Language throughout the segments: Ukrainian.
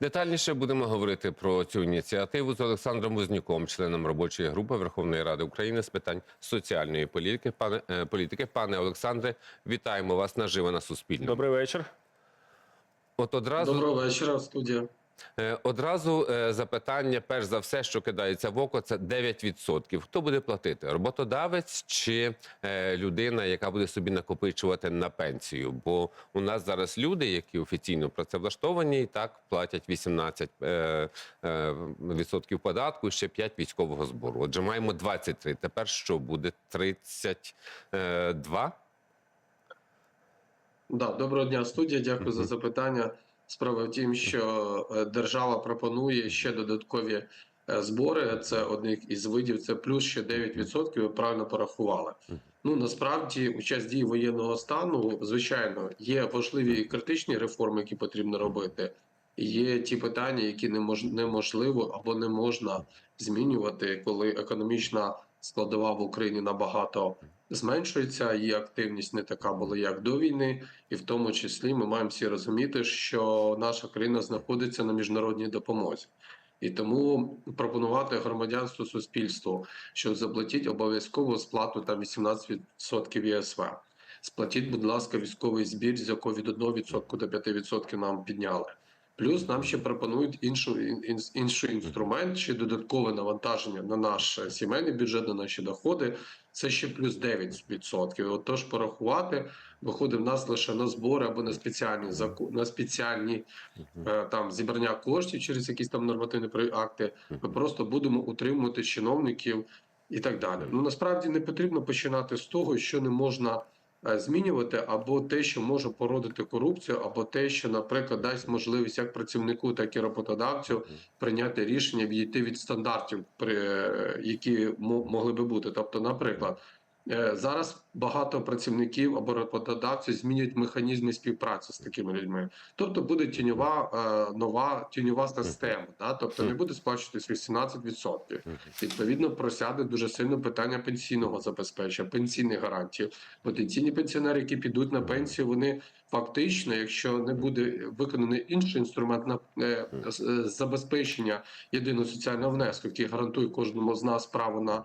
Детальніше будемо говорити про цю ініціативу з Олександром Вознюком, членом робочої групи Верховної Ради України з питань соціальної політики. Пане е, політики, пане Олександре, вітаємо вас наживо на Суспільному. Добрий вечір. От одразу Доброго вечора, студія. Е, Одразу е, запитання, перш за все, що кидається в око, це 9%. Хто буде платити? Роботодавець чи е, людина, яка буде собі накопичувати на пенсію? Бо у нас зараз люди, які офіційно працевлаштовані, і так платять 18% е, е, відсотків податку, ще 5% військового збору. Отже, маємо 23. Тепер що буде 32? Да, доброго дня, студія. Дякую за запитання. Справа в тім, що е, держава пропонує ще додаткові е, збори. Це один із видів. Це плюс ще 9%, Ви правильно порахували. Ну насправді, у час дії воєнного стану, звичайно, є важливі і критичні реформи, які потрібно робити. Є ті питання, які немож, неможливо або не можна змінювати, коли економічна складова в Україні набагато зменшується, її активність не така була, як до війни, і в тому числі ми маємо всі розуміти, що наша країна знаходиться на міжнародній допомозі. І тому пропонувати громадянству суспільству, що заплатіть обов'язкову сплату там 18% ЄСВ. Сплатіть, будь ласка, військовий збір, з якого від 1% до 5% нам підняли. Плюс нам ще пропонують іншу ін- інший інструмент чи додаткове навантаження на наш сімейний бюджет, на наші доходи. Це ще плюс 9%. Отож, порахувати виходить в нас лише на збори або на спеціальні на спеціальні е, там зібрання коштів через якісь там нормативні акти. Ми просто будемо утримувати чиновників і так далі. Ну насправді не потрібно починати з того, що не можна змінювати, або те, що може породити корупцію, або те, що, наприклад, дасть можливість як працівнику, так і роботодавцю прийняти рішення відійти від стандартів, при е, які мо- могли би бути. Тобто, наприклад. Е, Зараз багато працівників або роботодавців змінюють механізми співпраці з такими людьми. Тобто буде тіньова е, нова тіньова система, да? тобто не буде сплачуватись 18%. Відповідно, просяде дуже сильно питання пенсійного забезпечення, пенсійних гарантій. Потенційні пенсіонери, які підуть на пенсію, вони фактично, якщо не буде виконаний інший інструмент на е, забезпечення єдиного соціального внеску, який гарантує кожному з нас право на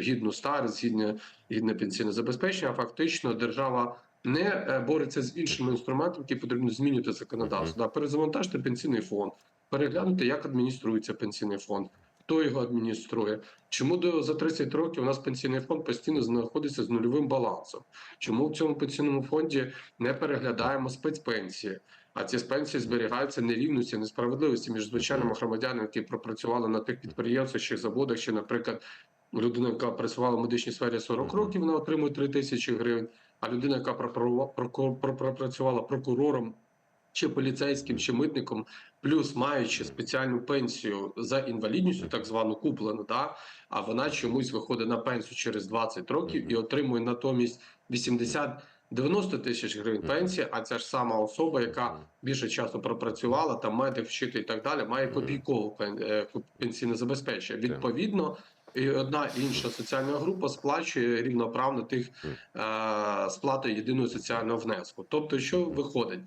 гідну старість, гідне, гідне пенсійне забезпечення, а фактично держава. Не е, бореться з іншими інструментами, які потрібно змінювати законодавство. Да, перезавантажити пенсійний фонд, переглянути, як адмініструється пенсійний фонд, хто його адмініструє. Чому до за 30 років у нас пенсійний фонд постійно знаходиться з нульовим балансом? Чому в цьому пенсійному фонді не переглядаємо спецпенсії? А ці спенсії зберігаються нерівності, несправедливості між звичайними громадянами, які пропрацювали на тих підприємствах чи заводах, чи, наприклад, людина, яка працювала в медичній сфері 40 років, вона отримує 3 тисячі гривень. А людина, яка пропрацювала- про- пропрацювала прокурором чи поліцейським, чи митником, плюс маючи спеціальну пенсію за інвалідністю, так звану куплену, да, а вона чомусь виходить на пенсію через 20 років і отримує натомість 80-90 тисяч гривень пенсії, а ця ж сама особа, яка більше часу пропрацювала, там медик вчити і так далі, має копійкову е, пенсійне забезпечення. Відповідно, і одна і інша соціальна група сплачує рівноправно тих е, сплати єдиного соціального внеску. Тобто, що виходить?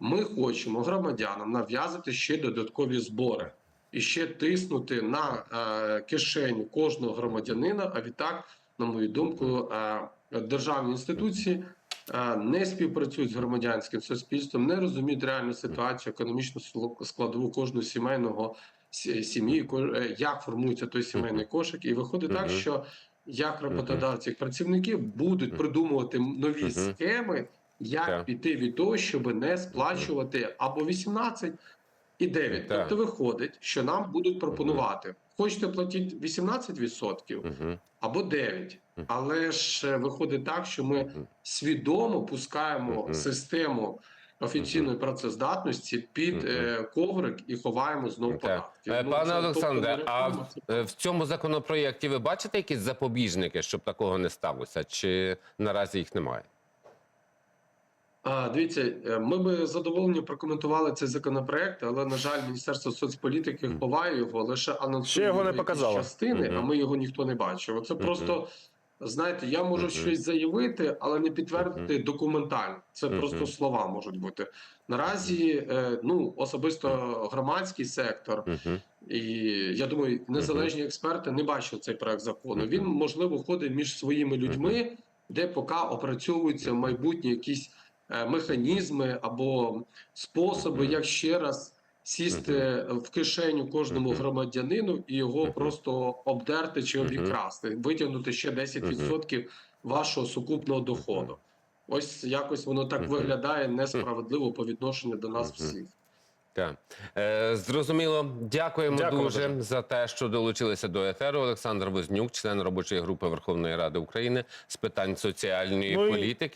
Ми хочемо громадянам нав'язати ще додаткові збори і ще тиснути на е, кишеню кожного громадянина. А відтак, на мою думку, е, державні інституції е, не співпрацюють з громадянським суспільством, не розуміють реальну ситуацію, економічну складову кожного сімейного сі- сім'ї, е, як формується той сімейний кошик, і виходить так, що як роботодавці, як працівники будуть придумувати нові схеми, як піти від того, щоб не сплачувати або 18 і 9. Тобто виходить, що нам будуть пропонувати. Хочете платити 18% або 9. Але ж е, виходить так, що ми свідомо пускаємо систему офіційної працездатності під е, коврик і ховаємо знову Так. податки. Е, Ну, Пане це, Олександре, тобто, а це- е, в цьому законопроєкті ви бачите якісь запобіжники, щоб такого не сталося? Чи наразі їх немає? А, дивіться, е, ми би задоволені прокоментували цей законопроект, але на жаль, міністерство соцполітики ховає його, лише анонсує Ще його не якісь показало. частини, а ми його ніхто не бачив. Це просто знаєте, я можу Мгм. щось заявити, але не підтвердити документально. Це Мгм. просто слова можуть бути. Наразі, е, ну особисто громадський сектор, Мгм. і я думаю, незалежні експерти не бачать цей проект закону. Мгм. Він можливо ходить між своїми людьми, де поки опрацьовуються майбутні якісь е, механізми або способи, Мгм. як ще раз сісти в кишеню кожному громадянину і його просто обдерти чи обікрасти, витягнути ще 10% вашого сукупного доходу. Ось якось воно так виглядає несправедливо по відношенню до нас всіх. Так. Е, зрозуміло. Дякуємо Дякую дуже дуже. за те, що долучилися до етеру. Олександр Вознюк, член робочої групи Верховної Ради України з питань соціальної Ну і- політики.